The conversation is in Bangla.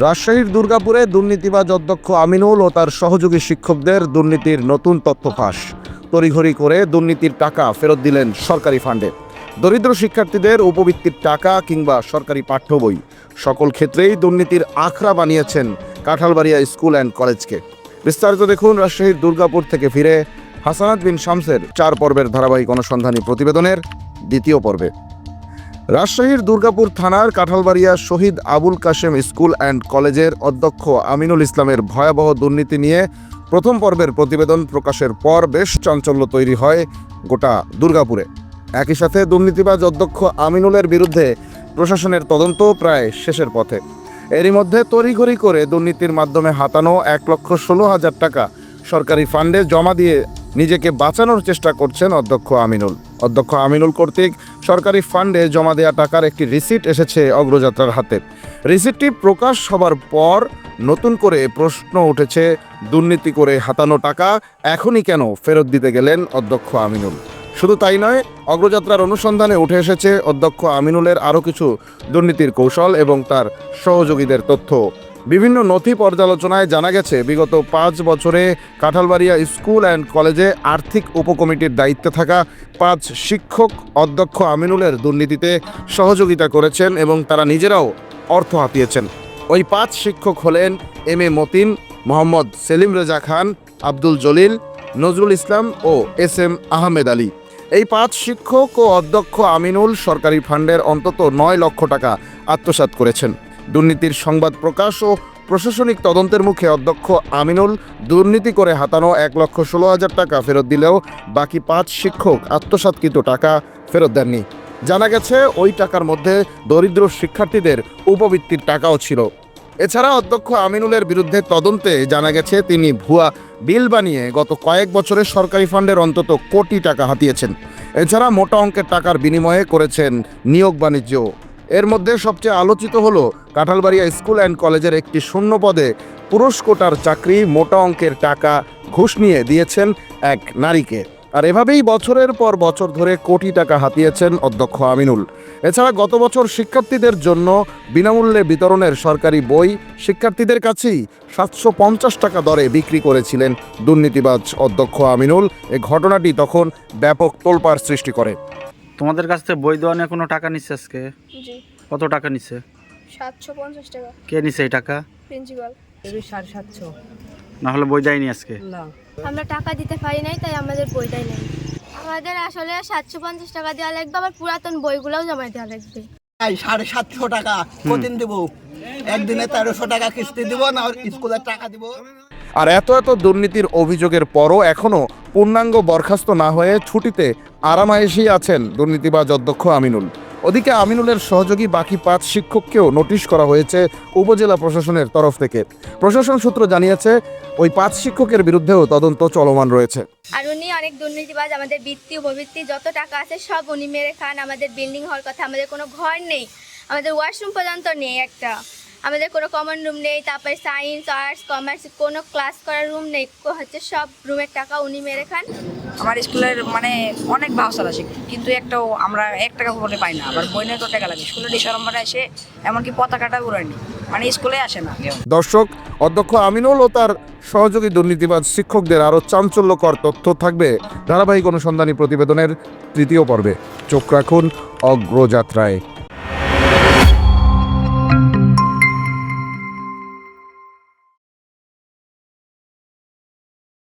রাজশাহীর দুর্গাপুরে দুর্নীতিবাজ অধ্যক্ষ আমিনুল ও তার সহযোগী শিক্ষকদের দুর্নীতির নতুন তথ্য ফাঁস। তড়িঘড়ি করে দুর্নীতির টাকা ফেরত দিলেন সরকারি ফান্ডে। দরিদ্র শিক্ষার্থীদের উপবৃত্তির টাকা কিংবা সরকারি পাঠ্য বই। সকল ক্ষেত্রেই দুর্নীতির আখড়া বানিয়েছেন কাঁঠালবাড়িয়া স্কুল অ্যান্ড কলেজকে। বিস্তারিত দেখুন রাজশাহীর দুর্গাপুর থেকে ফিরে হাসানাত বিন শামসের চার পর্বের ধারাবাহিক অনুসন্ধানী প্রতিবেদনের দ্বিতীয় পর্বে। রাজশাহীর দুর্গাপুর থানার কাঁঠালবাড়িয়া শহীদ আবুল কাশেম স্কুল অ্যান্ড কলেজের অধ্যক্ষ আমিনুল ইসলামের ভয়াবহ দুর্নীতি নিয়ে প্রথম পর্বের প্রতিবেদন প্রকাশের পর বেশ চাঞ্চল্য তৈরি হয় গোটা দুর্গাপুরে। একই সাথে দুর্নীতিবাজ অধ্যক্ষ আমিনুলের বিরুদ্ধে প্রশাসনের তদন্ত প্রায় শেষের পথে। এরই মধ্যে তড়িঘড়ি করে দুর্নীতির মাধ্যমে হাতানো এক লক্ষ ষোলো হাজার টাকা সরকারি ফান্ডে জমা দিয়ে নিজেকে বাঁচানোর চেষ্টা করছেন অধ্যক্ষ আমিনুল। অধ্যক্ষ আমিনুল কর্তৃক সরকারি ফান্ডে জমা দেওয়া টাকার একটি রিসিট এসেছে অগ্রযাত্রার হাতে। রিসিটটি প্রকাশ হবার পর নতুন করে প্রশ্ন উঠেছে, দুর্নীতি করে হাতানো টাকা এখনই কেন ফেরত দিতে গেলেন অধ্যক্ষ আমিনুল? শুধু তাই নয়, অগ্রযাত্রার অনুসন্ধানে উঠে এসেছে অধ্যক্ষ আমিনুলের আরও কিছু দুর্নীতির কৌশল এবং তার সহযোগীদের তথ্য। বিভিন্ন নথি পর্যালোচনায় জানা গেছে, বিগত পাঁচ বছরে কাঁঠালবাড়িয়া স্কুল অ্যান্ড কলেজে আর্থিক উপকমিটির দায়িত্বে থাকা পাঁচ শিক্ষক অধ্যক্ষ আমিনুলের দুর্নীতিতে সহযোগিতা করেছেন এবং তারা নিজেরাও অর্থ হাতিয়েছেন। ওই পাঁচ শিক্ষক হলেন এম এ মতিন, মোহাম্মদ সেলিম রেজা খান, আব্দুল জলিল, নজরুল ইসলাম ও এস এম আহমেদ আলী। এই পাঁচ শিক্ষক ও অধ্যক্ষ আমিনুল সরকারি ফান্ডের অন্তত নয় লক্ষ টাকা আত্মসাৎ করেছেন। দুর্নীতির সংবাদ প্রকাশ ও প্রশাসনিক তদন্তের মুখে অধ্যক্ষ আমিনুল দুর্নীতি করে হাতানো এক লক্ষ ষোলো হাজার টাকা ফেরত দিলেও বাকি পাঁচ শিক্ষক আত্মসাৎকৃত টাকা ফেরত দেননি। জানা গেছে, ওই টাকার মধ্যে দরিদ্র শিক্ষার্থীদের উপবৃত্তির টাকাও ছিল। এছাড়া অধ্যক্ষ আমিনুলের বিরুদ্ধে তদন্তে জানা গেছে, তিনি ভুয়া বিল বানিয়ে গত কয়েক বছরে সরকারি ফান্ডের অন্তত কোটি টাকা হাতিয়েছেন। এছাড়া মোটা অঙ্কের টাকার বিনিময়ে করেছেন নিয়োগ বাণিজ্য এর মধ্যে সবচেয়ে আলোচিত হল কাঁঠালবাড়িয়া স্কুল অ্যান্ড কলেজের একটি শূন্য পদে পুরুষ কোটার চাকরি মোটা অঙ্কের টাকা ঘুষ নিয়ে দিয়েছেন এক নারীকে। আর এভাবেই বছরের পর বছর ধরে কোটি টাকা হাতিয়েছেন অধ্যক্ষ আমিনুল। এছাড়া গত বছর শিক্ষার্থীদের জন্য বিনামূল্যে বিতরণের সরকারি বই শিক্ষার্থীদের কাছেই সাতশো পঞ্চাশ টাকা দরে বিক্রি করেছিলেন দুর্নীতিবাজ অধ্যক্ষ আমিনুল। এ ঘটনাটি তখন ব্যাপক তোলপাড় সৃষ্টি করে। তোমাদের কাছ থেকে বই দেওয়া নিয়ে কোনো টাকা নিচ্ছে আজকে? জি। কত টাকা নিচ্ছে? সাতশো পঞ্চাশ টাকা। কে নিছে এই টাকা? প্রিন্সিপাল। সাড়ে সাতশো। না হলে বই দেয়নি আজকে? না। আমরা টাকা দিতে পারি নাই তাই আমাদের বইটাই নেই। আমাদের আসলে সাতশো পঞ্চাশ টাকা দেওয়া লাগবে আবার পুরাতন বইগুলোও জমা দেওয়া লাগবে। এই সাড়ে সাতশো টাকা কদিন দেবো? একদিনে তেরোশো টাকা কিস্তি দিব না স্কুলের টাকা দিব। আর এত এত দুর্নীতির অভিযোগের পরও এখনও পূর্ণাঙ্গ বরখাস্ত না হয়ে ছুটিতে আরামায়েশেই আছেন দুর্নীতিবাজ অধ্যক্ষ আমিনুল। ওদিকে আমিনুলের সহযোগী বাকি পাঁচ শিক্ষককেও নোটিশ করা হয়েছে উপজেলা প্রশাসনের তরফ থেকে। প্রশাসন সূত্র জানিয়েছে, ওই পাঁচ শিক্ষকের বিরুদ্ধেও তদন্ত চলমান রয়েছে। আর উনি অনেক দুর্নীতিবাজ, আমাদের বৃত্তি, উপবৃত্তি, যত টাকা আছে সব উনি মেরে খান। আমাদের বিল্ডিং হওয়ার কথা, আমাদের কোনো ঘর নেই। আমাদের ওয়াশরুম পর্যন্ত নেই একটা। আমাদের কোনো কমন রুম নেই তারপরে সায়েন্স আর্টস কমার্স কোনো ক্লাস করার রুম নেই। হচ্ছে সব রুমের টাকা উনি মেরে খান। আমার স্কুলের মানে অনেক ভাষা আছে কিন্তু একটাও আমরা এক টাকা করে পাই না। আবার বইনের তো টাকা লাগে। স্কুলের ডিসেম্বরে এসে এমনকি পতাকাটা উড়ায়নি। মানে স্কুলে আসে না। দর্শক অধ্যক্ষ আমিনুল ও তার সহযোগী দুর্নীতিবাজ শিক্ষকদের আরও চাঞ্চল্যকর তথ্য থাকবে ধারাবাহিক অনুসন্ধানী প্রতিবেদনের তৃতীয় পর্বে। চোখ রাখুন অগ্রযাত্রায়।